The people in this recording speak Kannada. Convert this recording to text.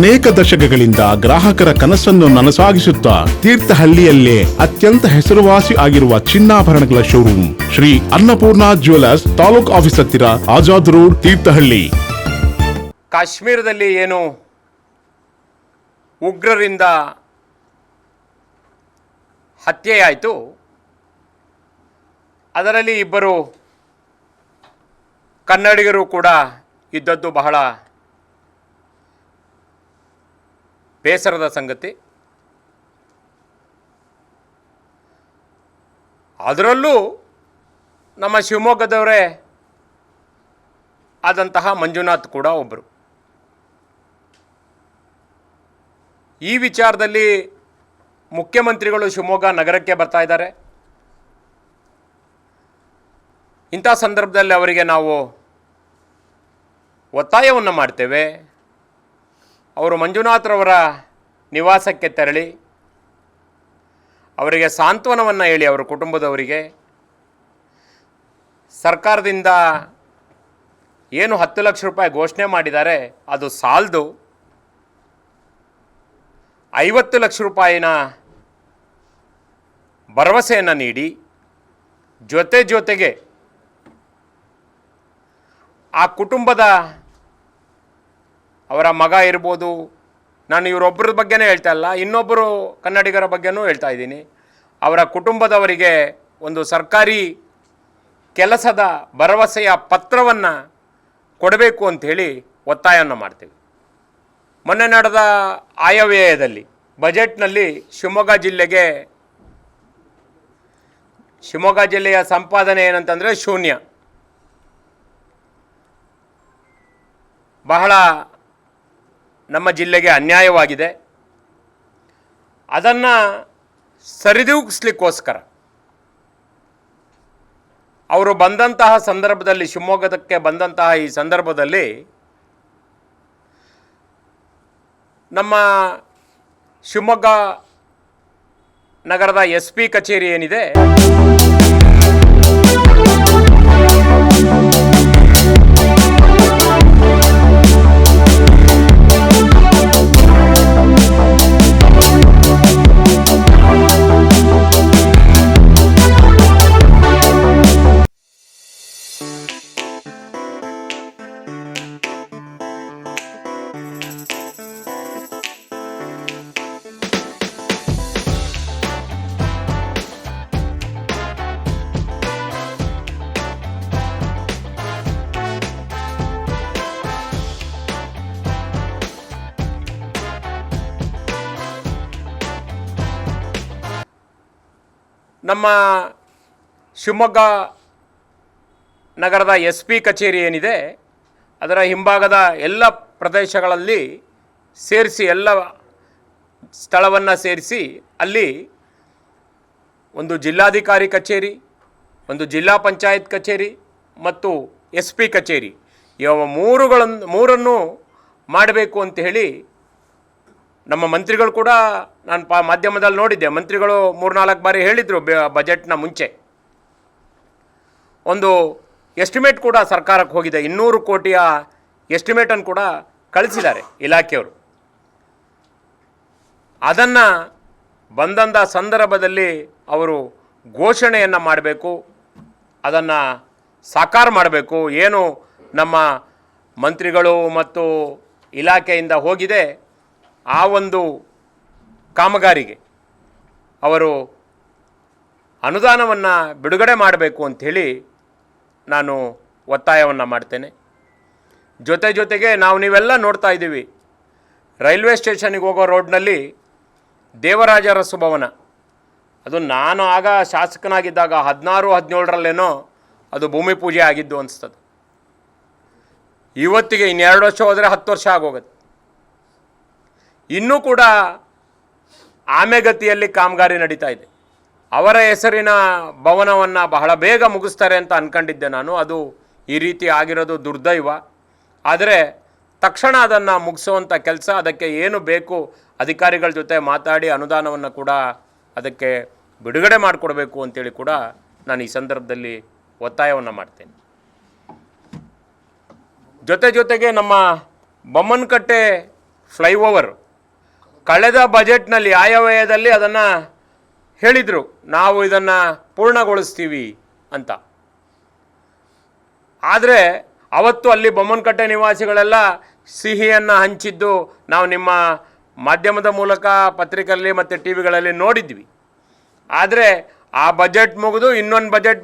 ಅನೇಕ ದಶಕಗಳಿಂದ ಗ್ರಾಹಕರ ಕನಸನ್ನು ನನಸಾಗಿಸುತ್ತಾ ತೀರ್ಥಹಳ್ಳಿಯಲ್ಲೇ ಅತ್ಯಂತ ಹೆಸರುವಾಸಿ ಆಗಿರುವ ಚಿನ್ನಾಭರಣಗಳ showroom Shri Annapurna jewellers taluk office ಹತ್ತಿರ ಆಜಾದ್ ರೋಡ್, ತೀರ್ಥಹಳ್ಳಿ. ಕಾಶ್ಮೀರದಲ್ಲಿ ಏನು ಉಗ್ರರಿಂದ ಹತ್ಯೆಯಾಯಿತು, ಅದರಲ್ಲಿ ಇಬ್ಬರು ಕನ್ನಡಿಗರು ಕೂಡ ಇದ್ದದ್ದು ಬಹಳ ಬೇಸರದ ಸಂಗತಿ. ಅದರಲ್ಲೂ ನಮ್ಮ ಶಿವಮೊಗ್ಗದವರೇ ಆದಂತಹ ಮಂಜುನಾಥ್ ಕೂಡ ಒಬ್ಬರು ಈ ವಿಚಾರದಲ್ಲಿ ಮುಖ್ಯಮಂತ್ರಿಗಳು ಶಿವಮೊಗ್ಗ ನಗರಕ್ಕೆ ಬರ್ತಾ ಇದ್ದಾರೆ. ಇಂಥ ಸಂದರ್ಭದಲ್ಲಿ ಅವರಿಗೆ ನಾವು ಒತ್ತಾಯವನ್ನು ಮಾಡ್ತೇವೆ. ಅವರು ಮಂಜುನಾಥ್ರವರ ನಿವಾಸಕ್ಕೆ ತೆರಳಿ, ಅವರಿಗೆ ಸಾಂತ್ವನವನ್ನು ಹೇಳಿ ಅವರ ಕುಟುಂಬದವರಿಗೆ, ಸರ್ಕಾರದಿಂದ ಏನು ಹತ್ತು ಲಕ್ಷ ರೂಪಾಯಿ ಘೋಷಣೆ ಮಾಡಿದ್ದಾರೆ, ಅದು ಸಾಲದು. ಐವತ್ತು ಲಕ್ಷ ರೂಪಾಯಿನ ಭರವಸೆಯನ್ನು ನೀಡಿ, ಜೊತೆ ಜೊತೆಗೆ ಆ ಕುಟುಂಬದ ಅವರ ಮಗ ಇರ್ಬೋದು. ನಾನು ಇವರೊಬ್ಬರ ಬಗ್ಗೆನೇ ಹೇಳ್ತಾ ಇಲ್ಲ ಇನ್ನೊಬ್ಬರು ಕನ್ನಡಿಗರ ಬಗ್ಗೆನೂ ಹೇಳ್ತಾ ಇದ್ದೀನಿ. ಅವರ ಕುಟುಂಬದವರಿಗೆ ಒಂದು ಸರ್ಕಾರಿ ಕೆಲಸದ ಭರವಸೆಯ ಪತ್ರವನ್ನು ಕೊಡಬೇಕು ಅಂಥೇಳಿ ಒತ್ತಾಯವನ್ನು ಮಾಡ್ತೀವಿ. ಮೊನ್ನೆ ನಡೆದ ಆಯವ್ಯಯದಲ್ಲಿ, ಬಜೆಟ್ನಲ್ಲಿ ಶಿವಮೊಗ್ಗ ಜಿಲ್ಲೆಗೆ, ಶಿವಮೊಗ್ಗ ಜಿಲ್ಲೆಯ ಸಂಪಾದನೆ ಏನಂತಂದರೆ ಶೂನ್ಯ. ಬಹಳ ನಮ್ಮ ಜಿಲ್ಲೆಗೆ ಅನ್ಯಾಯವಾಗಿದೆ. ಅದನ್ನು ಸರಿದೂಗಿಸ್ಲಿಕ್ಕೋಸ್ಕರ ಅವರು ಬಂದಂತಹ ಸಂದರ್ಭದಲ್ಲಿ ಶಿವಮೊಗ್ಗದಕ್ಕೆ ಬಂದಂತಹ ಈ ಸಂದರ್ಭದಲ್ಲಿ ನಮ್ಮ ಶಿವಮೊಗ್ಗ ನಗರದ ಎಸ್ ಪಿ ಕಚೇರಿ ಏನಿದೆ ನಮ್ಮ ಶಿವಮೊಗ್ಗ ನಗರದ ಎಸ್ ಪಿ ಕಚೇರಿ ಏನಿದೆ, ಅದರ ಹಿಂಭಾಗದ ಎಲ್ಲ ಪ್ರದೇಶಗಳಲ್ಲಿ ಸೇರಿಸಿ, ಎಲ್ಲ ಸ್ಥಳವನ್ನು ಸೇರಿಸಿ, ಅಲ್ಲಿ ಒಂದು ಜಿಲ್ಲಾಧಿಕಾರಿ ಕಚೇರಿ, ಒಂದು ಜಿಲ್ಲಾ ಪಂಚಾಯತ್ ಕಚೇರಿ ಮತ್ತು ಎಸ್ ಪಿ ಕಚೇರಿ. ಇವ ಮೂರುಗಳನ್ನು ಮೂರನ್ನು ಮಾಡಬೇಕು ಅಂತ ಹೇಳಿ ನಮ್ಮ ಮಂತ್ರಿಗಳು ಕೂಡ ನಾನು ಪಾ ಮಾಧ್ಯಮದಲ್ಲಿ ನೋಡಿದ್ದೆ. ಮಂತ್ರಿಗಳು ಮೂರ್ನಾಲ್ಕು ಬಾರಿ ಹೇಳಿದರು ಬಜೆಟ್ನ ಮುಂಚೆ. ಒಂದು ಎಸ್ಟಿಮೇಟ್ ಕೂಡ ಸರ್ಕಾರಕ್ಕೆ ಹೋಗಿದೆ. ಇನ್ನೂರು ಕೋಟಿಯ ಎಸ್ಟಿಮೇಟನ್ನು ಕೂಡ ಕಳಿಸಿದ್ದಾರೆ ಇಲಾಖೆಯವರು. ಅದನ್ನು ಬಂದಂಥ ಸಂದರ್ಭದಲ್ಲಿ ಅವರು ಘೋಷಣೆಯನ್ನು ಮಾಡಬೇಕು, ಅದನ್ನು ಸಾಕಾರ ಮಾಡಬೇಕು. ಏನು ನಮ್ಮ ಮಂತ್ರಿಗಳು ಮತ್ತು ಇಲಾಖೆಯಿಂದ ಹೋಗಿದೆ ಆ ಒಂದು ಕಾಮಗಾರಿಗೆ ಅವರು ಅನುದಾನವನ್ನು ಬಿಡುಗಡೆ ಮಾಡಬೇಕು ಅಂಥೇಳಿ ನಾನು ಒತ್ತಾಯವನ್ನು ಮಾಡ್ತೇನೆ. ಜೊತೆ ಜೊತೆಗೆ ನಾವು ನೀವೆಲ್ಲ ನೋಡ್ತಾ ಇದ್ದೀವಿ. ರೈಲ್ವೆ ಸ್ಟೇಷನಿಗೆ ಹೋಗೋ ರೋಡ್ನಲ್ಲಿ ದೇವರಾಜ ಸುಭವನ. ಭವನ ಅದು ನಾನು ಆಗ ಶಾಸಕನಾಗಿದ್ದಾಗ ಹದಿನಾರು, ಹದಿನೇಳರಲ್ಲೇನೋ ಅದು ಭೂಮಿ ಪೂಜೆ ಆಗಿದ್ದು ಅನಿಸ್ತದೆ. ಇವತ್ತಿಗೆ ಇನ್ನೆರಡು ವರ್ಷ ಹೋದರೆ ಹತ್ತು ವರ್ಷ ಆಗೋಗುತ್ತೆ. ಇನ್ನೂ ಕೂಡ ಆಮೆಗತಿಯಲ್ಲಿ ಕಾಮಗಾರಿ ನಡೀತಾ ಇದೆ. ಅವರ ಹೆಸರಿನ ಭವನವನ್ನು ಬಹಳ ಬೇಗ ಮುಗಿಸ್ತಾರೆ ಅಂತ ಅಂದ್ಕೊಂಡಿದ್ದೆ ನಾನು. ಅದು ಈ ರೀತಿ ಆಗಿರೋದು ದುರ್ದೈವ. ಆದರೆ ತಕ್ಷಣ ಅದನ್ನು ಮುಗಿಸುವಂಥ ಕೆಲಸ, ಅದಕ್ಕೆ ಏನು ಬೇಕು ಅಧಿಕಾರಿಗಳ ಜೊತೆ ಮಾತಾಡಿ ಅನುದಾನವನ್ನು ಕೂಡ ಅದಕ್ಕೆ ಬಿಡುಗಡೆ ಮಾಡಿಕೊಡ್ಬೇಕು ಅಂತೇಳಿ ಕೂಡ ನಾನು ಈ ಸಂದರ್ಭದಲ್ಲಿ ಒತ್ತಾಯವನ್ನು ಮಾಡ್ತೇನೆ. ಜೊತೆ ಜೊತೆಗೆ ನಮ್ಮ ಬೊಮ್ಮನಕಟ್ಟೆ ಫ್ಲೈಓವರ್ ಕಳೆದ ಬಜೆಟ್ನಲ್ಲಿ ಆಯವ್ಯಯದಲ್ಲಿ ಅದನ್ನು ಹೇಳಿದರು. ನಾವು ಇದನ್ನು ಪೂರ್ಣಗೊಳಿಸ್ತೀವಿ ಅಂತ. ಆದರೆ ಅವತ್ತು ಅಲ್ಲಿ ಬೊಮ್ಮನಕಟ್ಟೆ ನಿವಾಸಿಗಳೆಲ್ಲ ಸಿಹಿಯನ್ನು ಹಂಚಿದ್ದು ನಾವು ನಿಮ್ಮ ಮಾಧ್ಯಮದ ಮೂಲಕ ಪತ್ರಿಕೆಯಲ್ಲಿ ಮತ್ತು ಟಿ ವಿಗಳಲ್ಲಿ ನೋಡಿದ್ವಿ. ಆದರೆ ಆ ಬಜೆಟ್ ಮುಗಿದು ಇನ್ನೊಂದು ಬಜೆಟ್